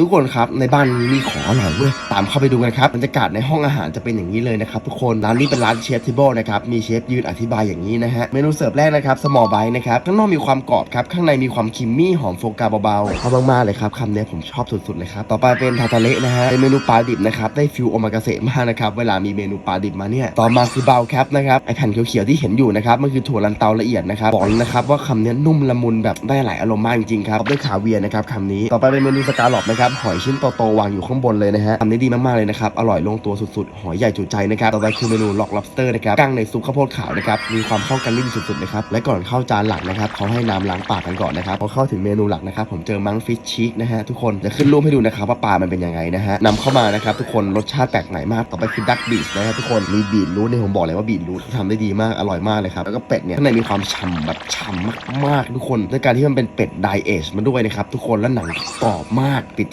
ทุกคนครับในบ้านมีของอร่อยเว้ยตามเข้าไปดูกันครับบรรยากาศในห้องอาหารจะเป็นอย่างนี้เลยนะครับทุกคนร้านนี้เป็นร้านเชฟทิเบิลนะครับมีเชฟยืนอธิบายอย่างนี้นะฮะเมนูเสิร์ฟแรกนะครับสมอลไบนะครับข้างนอกมีความกรอบครับข้างในมีความครีมมี่หอมโฟกาเบาๆชอบมากๆเลยครับคำนี้ผมชอบสุดๆเลยครับต่อไปเป็นทาทาเละนะฮะเป็นเมนูปลาดิบนะครับได้ฟิลโอมากาเสะมากนะครับเวลามีเมนูปลาดิบมาเนี่ยต่อมาคือเบลแคปนะครับไอแผ่นเขียวๆที่เห็นอยู่นะครับมันคือถั่วลันเตาละเอียดนะครับบอกเลยนะครับว่าคำนี้นุ่มละมุนแบบได้หลายอารมณ์มากจริงๆครับด้วยขาเวียนะครับคำนี้ต่อไปเป็นเมนูสกาลอปนะครับหอยชิ้นโตๆวางอยู่ข้างบนเลยนะฮะคำนี้ดีมากๆเลยนะครับอร่อยลงตัวสุดๆ หอยใหญ่จุใจนะครับต่อไปคือเมนูล็อก lobster นะครับกั้งในซุปข้าวโพดขาวนะครับมีความเข้ากันลิ่นสุดๆนะครับและก่อนเข้าจานหลักนะครับเขาให้น้ำล้างปากกันก่อนนะครับพอเข้าถึงเมนูหลักนะครับผมเจอมังฟิชชีกนะฮะทุกคนจะขึ้นรูปให้ดูนะครับว่าปลามันเป็นยังไงนะฮะนำเข้ามานะครับทุกคนรสชาติแปลกใหม่มากต่อไปคือดักบีชนะฮะทุกคนมีบีทรูทเนี่ยผมบอกเลยว่าบีทรูททำได้ดีมากอร่อยมากเลยครับแล้วก็เป็ดเนี่ยข้างในมีความฉ่ำแบบฉ่ำมากๆทุกคนด้วยการที่มันเป็นเป็ดไดเอชมาด้วยนะครับทุกคนแล้วหนังกรอบมากติด